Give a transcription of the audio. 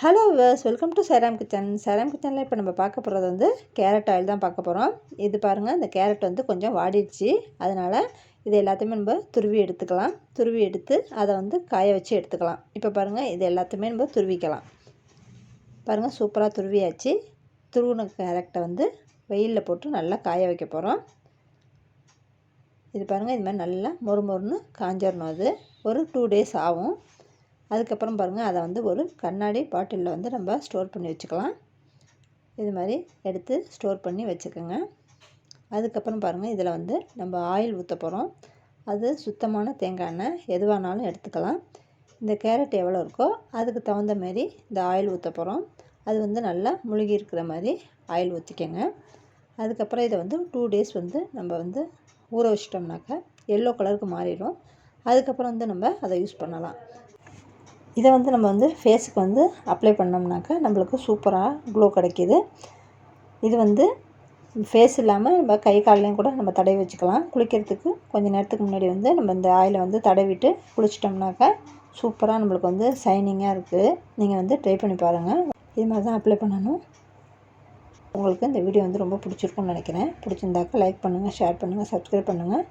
Hello viewers welcome to Seram kitchen Seram கிச்சனில் இப்போ நம்ம பார்க்க போகிறது வந்து கேரட் ஆயில் தான் பார்க்க போகிறோம் இது பாருங்கள் இந்த கேரட் வந்து கொஞ்சம் வாடிடுச்சு. அதனால் இது எல்லாத்தையுமே நம்ம துருவி எடுத்துக்கலாம். துருவி எடுத்து அதை வந்து காய வச்சு எடுத்துக்கலாம். இப்போ பாருங்கள் இது எல்லாத்தையுமே நம்ம துருவிக்கலாம். பாருங்கள் சூப்பராக துருவியாச்சு. துருவின கேரட்டை வந்து வெயிலில் போட்டு நல்லா காய வைக்க போகிறோம் இது பாருங்கள் இது மாதிரி நல்லா மொறு மொறுன்னு காஞ்சிடணும் அது. ஒரு டூ டேஸ் ஆகும். அதுக்கப்புறம் பாருங்கள் அதை வந்து ஒரு கண்ணாடி பாட்டிலில் வந்து நம்ம ஸ்டோர் பண்ணி வச்சுக்கலாம். இது மாதிரி எடுத்து ஸ்டோர் பண்ணி வச்சுக்கோங்க. அதுக்கப்புறம் பாருங்கள் இதில் வந்து நம்ம ஆயில் ஊற்ற போகிறோம். அது சுத்தமான தேங்காய் எண்ணெய் எதுவானாலும் எடுத்துக்கலாம். இந்த கேரட் எவ்வளோ இருக்கோ அதுக்கு தகுந்த மாரி இந்த ஆயில் ஊற்ற போகிறோம். அது வந்து நல்லா முழுகி இருக்கிற மாதிரி ஆயில் ஊற்றிக்கோங்க. அதுக்கப்புறம் இதை வந்து டூ டேஸ் வந்து நம்ம வந்து ஊற வச்சிட்டோம்னாக்கா எல்லோ கலருக்கு மாறிடும். அதுக்கப்புறம் வந்து நம்ம அதை யூஸ் பண்ணலாம். இதை வந்து நம்ம வந்து ஃபேஸுக்கு வந்து அப்ளை பண்ணோம்னாக்கா நம்மளுக்கு சூப்பராக க்ளோ கிடைக்கிது. இது வந்து ஃபேஸ் இல்லாமல் நம்ம கை கால்லையும் கூட நம்ம தடவி வச்சுக்கலாம். குளிக்கிறதுக்கு கொஞ்சம் நேரத்துக்கு முன்னாடி வந்து நம்ம இந்த ஆயிலை வந்து தடவிட்டு குளிச்சிட்டோம்னாக்கா சூப்பராக நம்மளுக்கு வந்து ஷைனிங்காக இருக்குது நீங்கள் வந்து ட்ரை பண்ணி பாருங்கள் இது மாதிரி தான் அப்ளை பண்ணணும். உங்களுக்கு இந்த வீடியோ வந்து ரொம்ப பிடிச்சிருக்குன்னு நினைக்கிறேன். பிடிச்சிருந்தாக்கா லைக் பண்ணுங்கள் ஷேர் பண்ணுங்கள் சப்ஸ்கிரைப் பண்ணுங்கள்